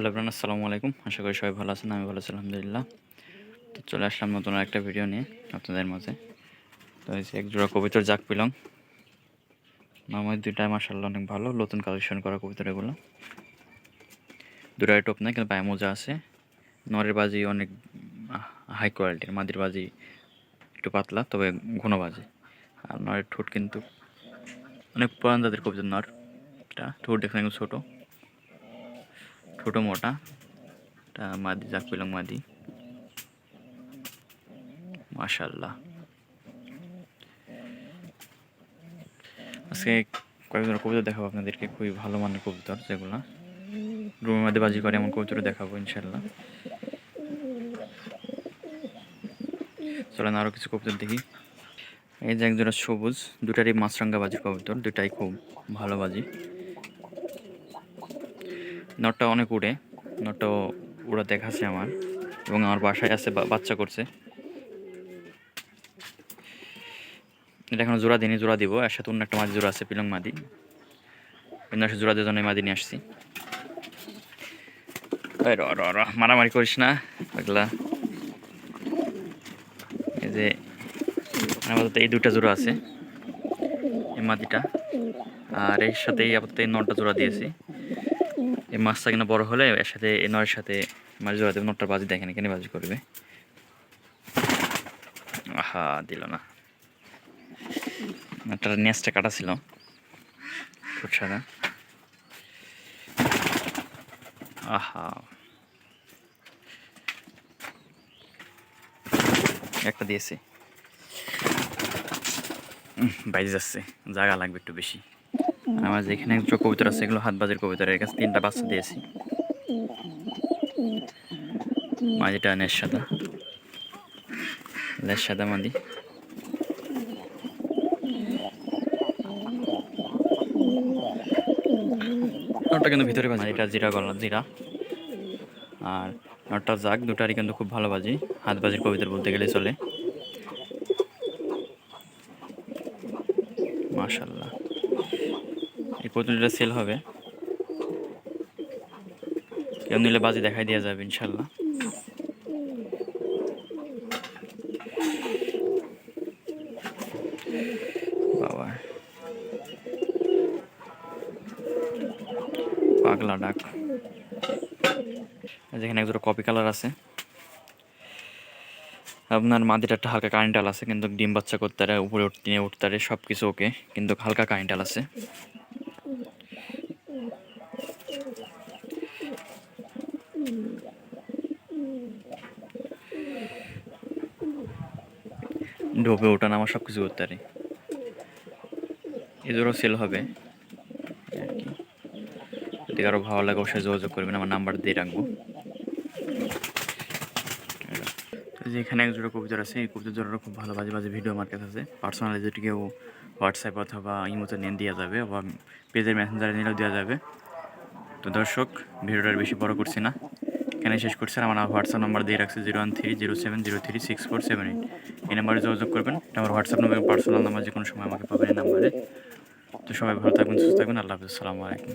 Hello bran আসসালামু আলাইকুম। আশা করি সবাই ভালো আছেন, আমি ভালো আছি, আলহামদুলিল্লাহ। তো চলে আসলাম নতুন একটা ভিডিও নিয়ে আপনাদের মাঝে। তো এই যে এক জোড়া কবিতার জাক পিলং। আমার দুইটাই মার্শাল্লাহ অনেক ভালো, নতুন কালেকশন করা কবিতার এগুলো। দুটাই টপ নাই, কিন্তু পায়ে মোজা আছে। নরের বাজি অনেক হাই কোয়ালিটির মাদির বাজি একটু পাতলা, তবে ঘন বাজি। আর নরের ঠোঁট কিন্তু অনেক পুরান জাতের কবিতার নর এটা ঠোঁট একটু ছোটো। ছোটো মোটা। এটা মাদি জাক পিলং মাদি। মাশাল্লাহ। আজকে কয়েকজন কবিতা দেখাবো আপনাদেরকে, খুবই ভালো মানের কবুতর যেগুলো। রুমের মধ্যে বাজি করে এমন কবুতর দেখাবো, ইনশাল্লাহ। চলেন আরও কিছু কবুতর দেখি। এই যে একজোড়া সবুজ, দুটারই মাছরাঙ্গা বাজির কবুতর দুটাই খুব ভালো বাজি। নটটা অনেক উড়ে, নটটা উড়া দেখাচ্ছে আমার এবং আমার বাসায় আছে বাচ্চা করছে। এটা এখন জোড়া দিনই জোড়া দিব। এর সাথে অন্য একটা মাদি জোড়া আছে, পিলং মাদি। অন্য জোড়া দিয়ে জন্য মাদি নিয়ে আসছি। মারামারি করিস না, পাগলা। এই যে আপাতত এই দুটা জোড়া আছে, এই মাদিটা। আর এর সাথে আপাতত এই নটা জোড়া দিয়েছি। এই মাছটা কিনা বড় হলে এর সাথে, এই নয়ের সাথে মাছ জোড়া দেবে। নটার বাজি দেখেন, এখানে বাজি করবে। আহা, দিল না। একটা নেসটা কাটা ছিল। আহা। একটা দিয়েছে। বাইরে যাচ্ছে। জায়গা লাগবে একটু বেশি। আমার যেখানে যে কবিতর আছে, এগুলো হাত বাজের কবিতর কাছে তিনটা বাচ্চা দিয়েছি। মাঝিটা নেশ সাদা লেশ সাদা মাদি নটটা কিন্তু ভিতরে বাজি। এটা জিরা গলা, জিরা। আর নটটা জাগ দুটারই কিন্তু খুব ভালো বাজি। হাত বাজির কবিতার বলতে গেলে চলে। মাশাল্লাহ। কবিতাটা সেল হবে। কেউ নিলে বাজি দেখাই দেওয়া যাবে, ইনশাল্লাহ। বাবা। পাগলা ডাক। যেখানে একজোড়া কপি কালার আছে। আপনার মাদির একটা হালকা কারেন্টাল আছে, কিন্তু ডিম বাচ্চা করতে পারে উপরে উঠতে উঠতে সব কিছু ওকে কিন্তু হালকা কারেন্টাল আছে। ঢোপে ওঠা নামা সব কিছু করতে পারে এদেরও সেল হবে। যদি কারও ভালো লাগে অবশ্যই যোগাযোগ করবেন, আমার নাম্বার দিয়ে রাখব। তো যে এখানে এক জোড়া কবিতার আছে, এই কবিতার জোড়াটা খুব ভালো বাজে বাজে ভিডিও আমার কাছে আছে। পার্সোনালি কেউ হোয়াটসঅ্যাপ অথবা ইমোতে নেন দেওয়া যাবে বা পেজের মেসেঞ্জারে নিলেও দেওয়া যাবে। তো দর্শক, ভিডিওটা আর বেশি বড় করছি না। এখানে শেষ করছি আমার হোয়াটসঅ্যাপ নাম্বার দিয়ে রাখছে zero one three zero seven zero three six four seven eight. এই নাম্বারে যোগাযোগ করবেন, আমার হোয়াটসঅ্যাপ নাম্বার পার্সোনাল নাম্বার যে কোনো সময় আমাকে পাবেন এই নাম্বারে। তো সবাই ভালো থাকবেন, সুস্থ থাকবেন, আল্লাহ হাফিজ, আসসালামু আলাইকুম।